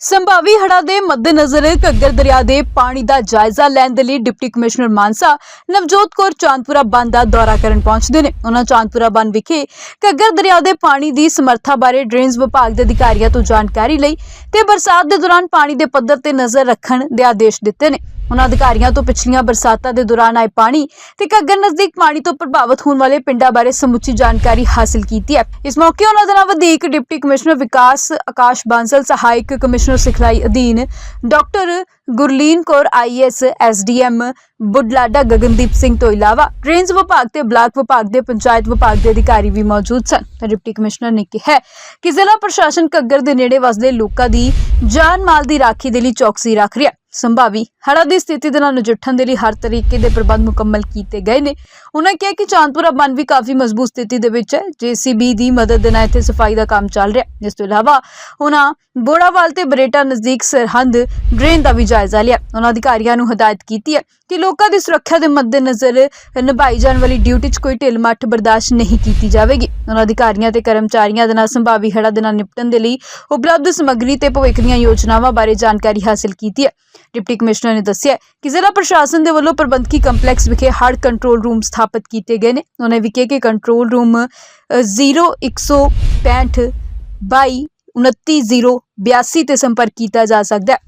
ਸੰਭਾਵੀ ਹੜ੍ਹਾਂ ਦੇ ਮੱਦੇਨਜ਼ਰ ਘੱਗਰ ਦਰਿਆ ਦੇ ਪਾਣੀ ਦਾ ਜਾਇਜ਼ਾ ਲੈਣ ਦੇ ਲਈ ਡਿਪਟੀ ਕਮਿਸ਼ਨਰ ਮਾਨਸਾ, ਨਵਜੋਤ ਕੌਰ ਚਾਂਦਪੁਰਾ ਬੰਨ ਦਾ ਦੌਰਾ ਕਰਨ ਪਹੁੰਚਦੇ ਨੇ। ਉਹਨਾਂ ਚਾਂਦਪੁਰਾ ਬੰਨ ਵਿਖੇ ਘੱਗਰ ਦਰਿਆ ਦੇ ਪਾਣੀ ਦੀ ਸਮਰੱਥਾ ਬਾਰੇ ਡਰੇਨਸ ਵਿਭਾਗ ਦੇ ਅਧਿਕਾਰੀਆਂ ਤੋਂ ਜਾਣਕਾਰੀ ਲਈ ਤੇ ਬਰਸਾਤ ਦੇ ਦੌਰਾਨ ਪਾਣੀ ਦੇ ਪੱਧਰ ਤੇ ਨਜ਼ਰ ਰੱਖਣ ਦੇ ਆਦੇਸ਼ ਦਿੱਤੇ ਨੇ। ਉਹਨਾਂ ਅਧਿਕਾਰੀਆਂ ਤੋਂ ਪਿਛਲੀਆਂ ਬਰਸਾਤਾਂ ਦੇ ਦੌਰਾਨ ਆਏ ਪਾਣੀ ਤੇ ਘੱਗਰ ਨਜ਼ਦੀਕ ਪਾਣੀ ਤੋਂ ਪ੍ਰਭਾਵਿਤ ਹੋਣ ਵਾਲੇ ਪਿੰਡਾਂ ਬਾਰੇ ਸਮੁੱਚੀ ਜਾਣਕਾਰੀ ਹਾਸਲ ਕੀਤੀ ਹੈ। ਇਸ ਮੌਕੇ ਉਹਨਾਂ ਦੇ ਨਾਲ ਵਧੇਕ ਡਿਪਟੀ ਕਮਿਸ਼ਨਰ, ਵਿਕਾਸ ਆਕਾਸ਼ ਬਾਂਸਲ, ਸਹਾਇਕ ਕਮਿਸ਼ਨਰ ਸਿਖਲਾਈ ਅਧੀਨ doctor Gurleen Kaur IAS SDM Budhlada, Gagandeep Singh ਤੋਂ ਇਲਾਵਾ ਡਰੇਨਸ ਵਿਭਾਗ ਤੇ ਬਲਾਕ ਵਿਭਾਗ ਦੇ ਪੰਚਾਇਤ ਵਿਭਾਗ ਦੇ ਅਧਿਕਾਰੀ ਵੀ ਮੌਜੂਦ ਸਨ। ਡਿਪਟੀ ਕਮਿਸ਼ਨਰ ਨੇ ਕਿਹਾ ਕਿ ਜ਼ਿਲ੍ਹਾ ਪ੍ਰਸ਼ਾਸਨ ਘੱਗਰ ਦੇ ਨੇੜੇ ਵਸਦੇ ਲੋਕਾਂ ਦੀ ਜਾਨ ਮਾਲ ਦੀ ਰਾਖੀ ਦੇ ਲਈ ਚੌਕਸੀ ਰੱਖ ਰਿਹਾ ਸੰਭਾਵੀ ਹੜ੍ਹਾਂ ਦੀ ਸਥਿਤੀ ਦੇ ਨਾਲ ਨਜਿੱਠਣ ਦੇ ਲਈ ਹਰ ਤਰੀਕੇ ਦੇ ਪ੍ਰਬੰਧ ਮੁਕੰਮਲ ਕੀਤੇ ਗਏ ਨੇ। ਉਹਨਾਂ ਕਿਹਾ ਕਿ ਚਾਂਦਪੁਰਾ ਬੰਨ ਵੀ ਕਾਫੀ ਮਜ਼ਬੂਤ ਸਥਿਤੀ ਦੇ ਵਿੱਚ ਹੈ। ਜੀਸੀਬੀ ਦੀ ਮਦਦ ਦੇ ਨਾਲ ਇੱਥੇ ਸਫ਼ਾਈ ਦਾ ਕੰਮ ਚੱਲ ਰਿਹਾ ਹੈ। ਇਸ ਤੋਂ ਇਲਾਵਾ ਉਹਨਾਂ ਬੋੜਾਵਾਲ ਤੇ ਬਰੇਟਾ ਨਜ਼ਦੀਕ ਸਰਹੰਦ ਡਰੇਨ ਦਾ ਵੀ ਜਾਇਜ਼ਾ ਲਿਆ। ਉਹਨਾਂ ਅਧਿਕਾਰੀਆਂ ਨੂੰ ਹਦਾਇਤ ਕੀਤੀ ਹੈ ਕਿ ਲੋਕਾਂ ਦੀ ਸੁਰੱਖਿਆ ਦੇ ਮੱਦੇਨਜ਼ਰ ਨਿਭਾਈ ਜਾਣ ਵਾਲੀ ਡਿਊਟੀ 'ਚ ਕੋਈ ਢਿੱਲ ਮੱਠ ਬਰਦਾਸ਼ਤ ਨਹੀਂ ਕੀਤੀ ਜਾਵੇਗੀ। ਉਹਨਾਂ ਅਧਿਕਾਰੀਆਂ ਤੇ ਕਰਮਚਾਰੀਆਂ ਦੇ ਨਾਲ ਸੰਭਾਵੀ ਹੜ੍ਹਾਂ ਦੇ ਨਾਲ ਨਿਪਟਣ ਦੇ ਲਈ ਉਪਲਬਧ ਸਮੱਗਰੀ ਤੇ ਭਵਿੱਖ ਦੀਆਂ ਯੋਜਨਾਵਾਂ ਬਾਰੇ ਜਾਣਕਾਰੀ ਹਾਸਲ ਕੀਤੀ ਹੈ। ਡਿਪਟੀ ਕਮਿਸ਼ਨਰ ਨੇ ਦੱਸਿਆ ਕਿ ਜ਼ਿਲ੍ਹਾ ਪ੍ਰਸ਼ਾਸਨ ਦੇ ਵੱਲੋਂ ਪ੍ਰਬੰਧਕੀ ਕੰਪਲੈਕਸ ਵਿਖੇ ਹੜ੍ਹ ਕੰਟਰੋਲ ਰੂਮ ਸਥਾਪਿਤ ਕੀਤੇ ਗਏ ਨੇ। ਉਹਨਾਂ ਵੀ ਕਿਹਾ ਕਿ ਕੰਟਰੋਲ ਰੂਮ ਅ, 0165 22 29082 ਤੇ ਸੰਪਰਕ ਕੀਤਾ ਜਾ ਸਕਦਾ ਹੈ।